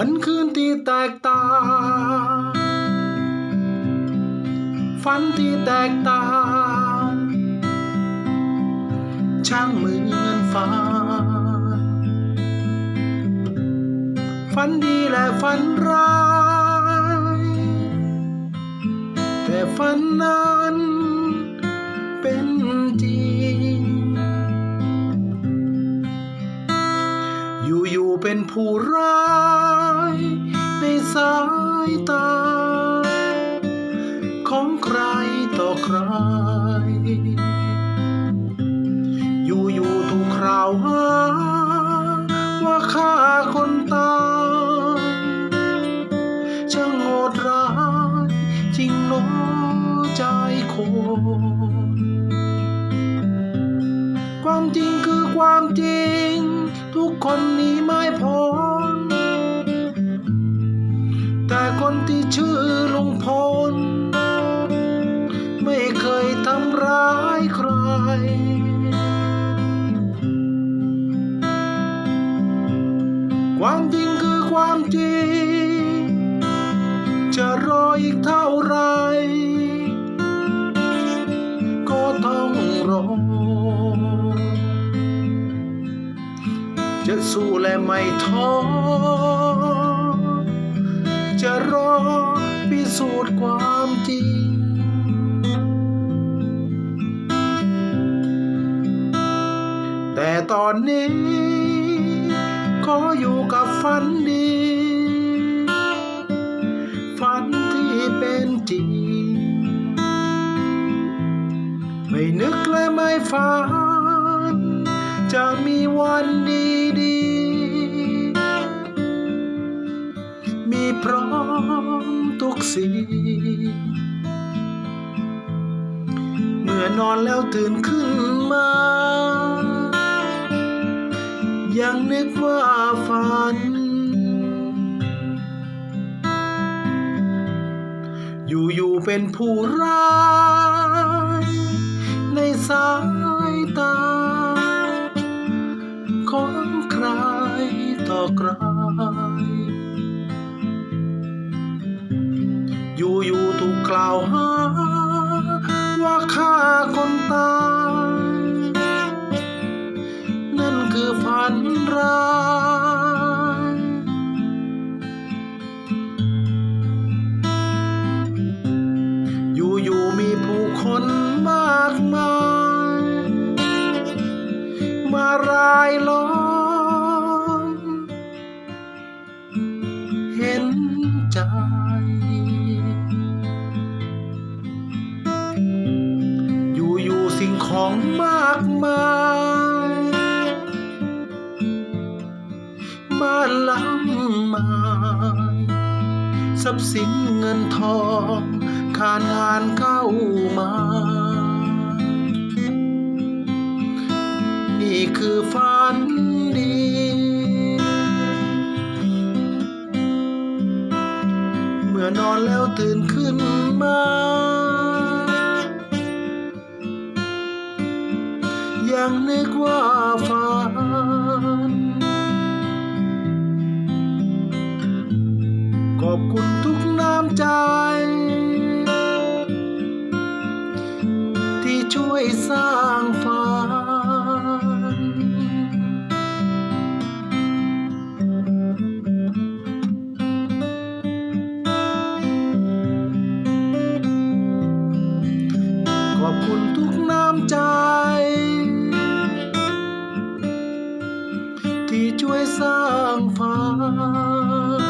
ันคืนที่แตกต่างฝันที่แตกต่างช่างเหมือนฟ้าฝันดีและฝันร้าย แต่ฝันนั้นเป็นจริง อยู่ๆเป็นผู้ร้ายายตา ของใครต่อใคร อยู่ๆถูกข่าวหาว่าฆ่าคนตายช่างโหดร้ายจริงหนอใจคนความจริงคือความจริง ชื่อลุงพล ไม่เคยทำร้ายใคร ความจริงคือความจริง จะรออีกเท่าไร ก็ต้องรอ จะสู้และไม่ท้อ จะรอพิสูจน์ความจริง แต่ตอนนี้ ขออยู่กับฝันดี ฝันที่เป็นจริง ไม่นึกและไม่ฝัน จะมีวันดีดี ทุกสิ่งเมื่อนอนแล้วตื่นขึ้นมา ยังนึกว่าฝัน อยู่ๆเป็นผู้ร้ายในสายตา ของใครต่อใคร กล่าวหา ว่าฆ่าคนตายนั่นคือฝันร้ายอยู่ๆมีผู้คนมากมาย มารายล้อมเห็นใจ ทรัพย์สินเงินทองขานงานเข้ามา นี่คือฝันดี เมื่อนอนแล้วตื่นขึ้นมา ยังนึกว่าฝัน อบคุณทุกน้ำใจ ที่ช่วยสร้างฝันขอบคุณทุกน้ำใจ ที่ช่วยสร้างฝัน